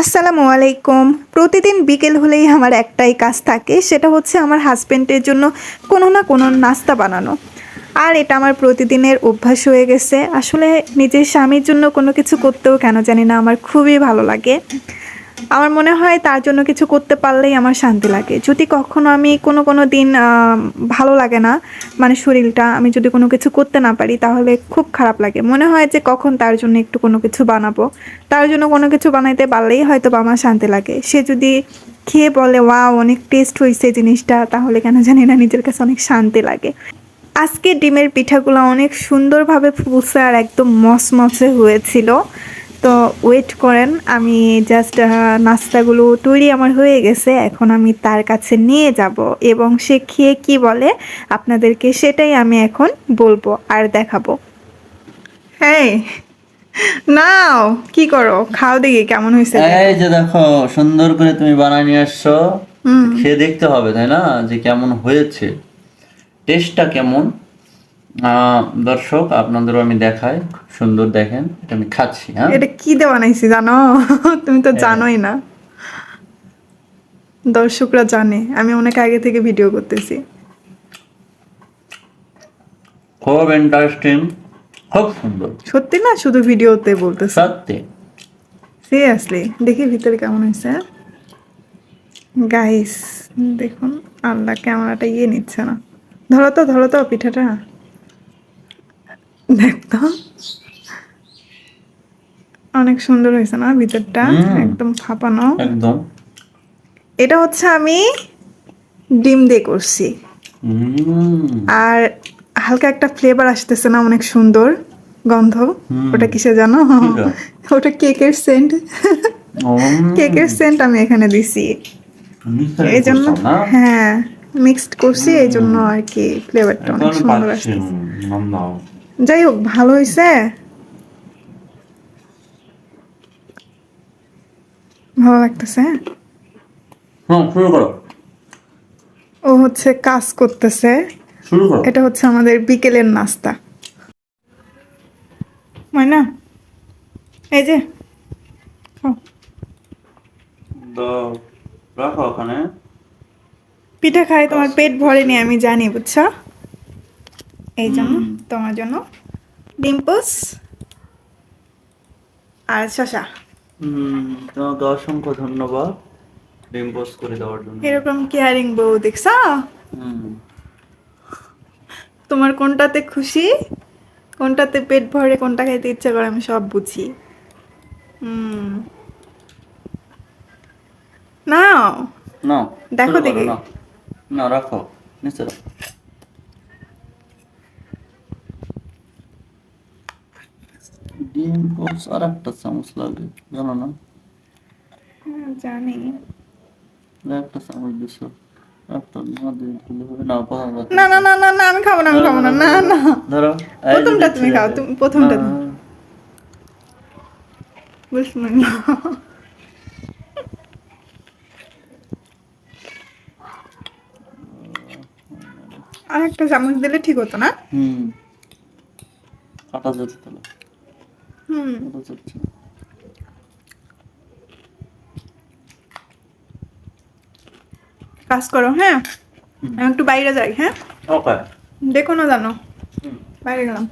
আসসালামু আলাইকুম। প্রতিদিন বিকেল হলেই আমার একটাই কাজ থাকে, সেটা হচ্ছে আমার হাজব্যান্ডের জন্য কোনো না কোনো নাস্তা বানানো। আর এটা আমার প্রতিদিনের অভ্যাস হয়ে গেছে। আসলে নিজের স্বামীর জন্য কোনো কিছু করতেও কেন জানি না, আমার খুবই ভালো লাগে। আমার মনে হয় তার জন্য কিছু করতে পারলেই আমার শান্তি লাগে। যদি কখনো আমি কোনো কোনো দিন ভালো লাগে না মানে শরীরটা, আমি যদি কোনো কিছু করতে না পারি, তাহলে খুব খারাপ লাগে। মনে হয় যে কখন তার জন্য একটু কোনো কিছু বানাবো। তার জন্য কোনো কিছু বানাইতে পারলেই হয়তো বা আমার শান্তি লাগে। সে যদি খেয়ে বলে ওয়া অনেক টেস্ট হয়েছে জিনিসটা, তাহলে কেন জানি না নিজের কাছে অনেক শান্তি লাগে। আজকে ডিমের পিঠাগুলো অনেক সুন্দরভাবে ফুলছে আর একদম মসমসে হয়েছিল। তো ওয়েট করেন আমি জাস্ট নাস্তাগুলো তৈরি আমার হয়ে গেছে এখন আমি তার কাছে নিয়ে যাব এবং সে খেয়ে কি বলে আপনাদেরকে সেটাই আমি এখন বলব আর দেখাবো। হ্যাঁ নাও কি করো? খাও দেখি কেমন হয়েছে এই যে দেখো সুন্দর করে তুমি বানায় নিয়ে আসছো। হুম। খেয়ে দেখতে হবে তাই না? যে কেমন হয়েছে। টেস্টটা কেমন? দর্শক আপনাদেরও আমি দেখাই। সুন্দর দেখেন এটা আমি খাচ্ছি হ্যাঁ? এটা কি দিয়ে বানাইছি জানো? তুমি তো জানোই না। দর্শকরা জানে আমি অনেক আগে থেকে ভিডিও করতেছি। খুব ইন্টারেস্টিং খুব সুন্দর। সত্যি না? শুধু ভিডিওতে বলতেছি। সত্যি। সিরিয়াসলি দেখি ভিতরে কেমন হয়েছে। গাইস দেখুন আল্লাহ ক্যামেরাটা ইয়ে নিচ্ছে না। ধরো তো ধরো তো পিঠাটা। দেখতো? অনেক সুন্দর হয়েছে না ভিতরটা? একদম ফাঁপানো। একদম। এটা হচ্ছে আমি ডিম দিয়ে করছি। আর হালকা একটা ফ্লেভার আসতেছে না অনেক সুন্দর গন্ধ। ওটা কিসে জানো? ওটা কেকের সেন্ট কেকের সেন্ট আমি এখানে দিছি। এই জন্য হ্যাঁ মিক্সড করছি এই জন্য আর কি ফ্লেভারটা অনেক সুন্দর আসছে। যাই হোক ভালো হয়েছে ভালো লাগতেছে হ্যাঁ? শুরু করো। ও হচ্ছে কাজ করতেছে। শুরু করো। এটা হচ্ছে আমাদের বিকেলের নাস্তা। ময়না এই যে রাখো ওখানে। পিঠা খাই তোমার পেট ভরেনি আমি জানি বুঝছ? এই জন্য তোমার জন্য ডিম্পস আর শশা। তোমাকে অসংখ্য ধন্যবাদ ডিম পোস্ট করে দেওয়ার জন্য। এরকম কেয়ারিং বউ দেখছ? তোমার কোনটাতে খুশি কোনটাতে পেট ভরে কোনটা খাইতে ইচ্ছা করে আমি সব বুঝি। হুম। নাও। নাও দেখো দেখি। না রাখো নিচে রাখো। পোস্ট আর একটা চামচ লাগে জানো না? জানি। একটা চামচ দিছো না দিলে না না না না না না আমি খাব না আমি খাব না না না। ধরো প্রথমটা তুমি খাও, তুমি প্রথমটা না, আর একটা চামচ দিলে ঠিক হতো না? হুম। কাটা যেতে তাহলে। হুম। কাজ করো হ্যাঁ? আমি একটু বাইরে যাই হ্যাঁ? ওকে দেখো না জানো। বাইরে গেলাম।